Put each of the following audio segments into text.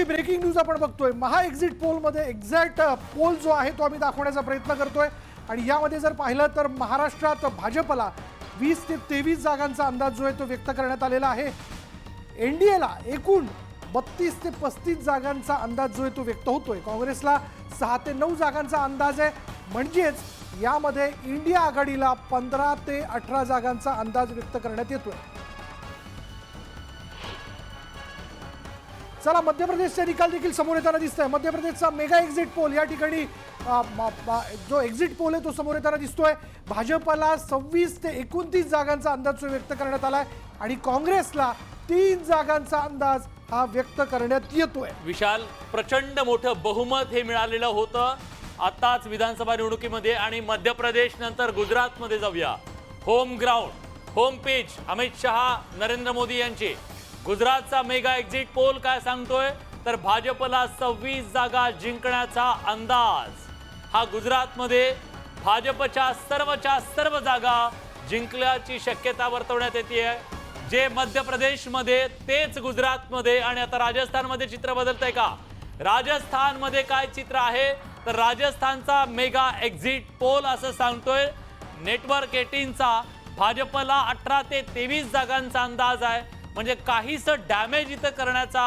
महत्वाची breaking news आपण बघतोय महा एक्झिट पोलमध्ये एक्झॅक्ट पोल जो आहे तो आम्ही दाखवण्याचा प्रयत्न करतोय. आणि यामध्ये जर पाहिलं तर महाराष्ट्रात भाजपला वीस ते तेवीस जागांचा अंदाज जो आहे तो व्यक्त करण्यात आलेला आहे. एन डी एला एकूण बत्तीस ते पस्तीस जागांचा अंदाज जो आहे तो व्यक्त होतोय. काँग्रेसला सहा ते नऊ जागांचा अंदाज आहे. म्हणजेच यामध्ये इंडिया आघाडीला पंधरा ते अठरा जागांचा अंदाज व्यक्त करण्यात येतोय. चला मध्य प्रदेशचे निकाल देखील समोर येताना दिसत आहे मध्य प्रदेशचा मेगा एक्झिट पोल या ठिकाणी जो एक्झिट पोल आहे तो समोर येताना दिसतोय. भाजपला सव्वीस ते एकोणतीस जागांचा अंदाज व्यक्त करण्यात आलाय आणि काँग्रेसला तीन जागांचा अंदाज हा व्यक्त करण्यात येतोय. विशाल प्रचंड मोठं बहुमत हे मिळालेलं होतं आताच विधानसभा निवडणुकीमध्ये आणि मध्य प्रदेश नंतर गुजरातमध्ये जाऊया. Home ground home page Amit Shah Narendra Modi यांचे. गुजरातचा मेगा एक्झिट पोल काय सांगतोय? तर भाजपला सव्वीस जागा जिंकण्याचा अंदाज. हा गुजरातमध्ये भाजपच्या सर्वच्या सर्व जागा जिंकल्याची शक्यता वर्तवण्यात येते जे मध्य प्रदेशमध्ये तेच गुजरातमध्ये आणि आता राजस्थानमध्ये चित्र बदलतंय का? राजस्थानमध्ये काय चित्र आहे? तर राजस्थानचा मेगा एक्झिट पोल असं सांगतोय. नेटवर्क एटीनचा भाजपला अठरा ते तेवीस जागांचा अंदाज आहे. म्हणजे काहीसं डॅमेज इथं करण्याचा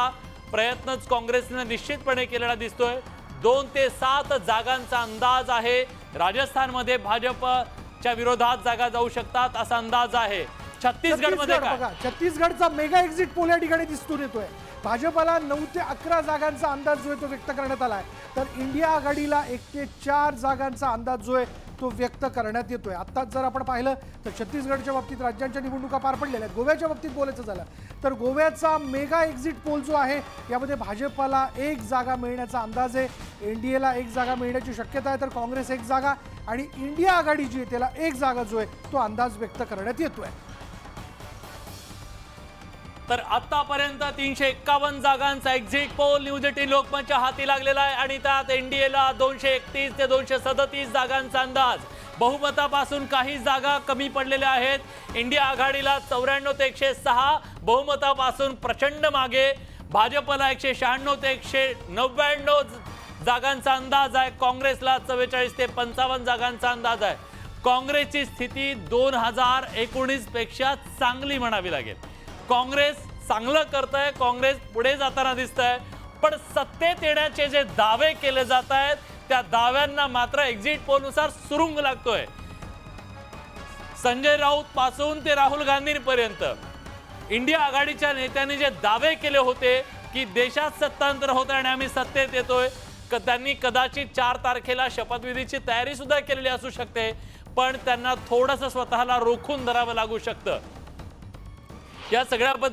प्रयत्नच काँग्रेसने निश्चितपणे केलेला दिसतोय. दोन ते सात जागांचा अंदाज आहे. राजस्थानमध्ये भाजपच्या विरोधात जागा जाऊ शकतात असा अंदाज आहे. छत्तीसगडमध्ये काय? बघा छत्तीसगडचा मेगा एक्झिट पोल या ठिकाणी दिसून येतोय. भाजपला नऊ ते अकरा जागांचा अंदाज जो आहे तो व्यक्त करण्यात आलाय. तर इंडिया आघाडीला एक ते चार जागांचा अंदाज जो आहे तो व्यक्त करण्यात येतोय. आत्ताच जर आपण पाहिलं तर छत्तीसगडच्या बाबतीत राज्यांच्या निवडणुका पार पडलेल्या आहेत. गोव्याच्या बाबतीत बोलायचं झालं तर गोव्याचा मेगा एक्झिट पोल जो आहे यामध्ये भाजपला एक जागा मिळण्याचा अंदाज आहे. एन डी एला एक जागा मिळण्याची शक्यता आहे तर काँग्रेस एक जागा आणि इंडिया आघाडी जी आहे त्याला एक जागा जो आहे तो अंदाज व्यक्त करण्यात येतोय. तर आतापर्यंत तीनशे एक्कावन्न जागांचा एक्झिट पोल न्यूज एटीन लोकमतच्या हाती लागलेला आहे आणि त्यात एनडीएला दोनशे एकतीस ते दोनशे सदतीस जागांचा अंदाज. बहुमतापासून काही जागा कमी पडलेल्या आहेत. इंडिया आघाडीला चौऱ्याण्णव ते एकशे सहा बहुमतापासून प्रचंड मागे. भाजपला एकशे शहाण्णव ते एकशे नव्याण्णव जागांचा अंदाज आहे. काँग्रेसला चव्वेचाळीस ते पंचावन्न जागांचा अंदाज आहे. काँग्रेसची स्थिती दोन हजार एकोणीसपेक्षा चांगली म्हणावी लागेल. काँग्रेस चांगलं करत आहे काँग्रेस पुढे जाताना दिसत आहे पण सत्तेत येण्याचे जे दावे केले जात आहेत त्या दाव्यांना मात्र एक्झिट पोलनुसार सुरुंग लागतोय. संजय राऊत पासून ते राहुल गांधींपर्यंत. इंडिया आघाडीच्या नेत्यांनी जे दावे केले होते की देशात सत्तांतर होत आहे आणि आम्ही सत्तेत येतोय त्यांनी कदाचित चार तारखेला शपथविधीची तयारी सुद्धा केलेली असू शकते पण त्यांना थोडंसं स्वतःला रोखून धरावं लागू शकतं. या सगळ्याबद्दल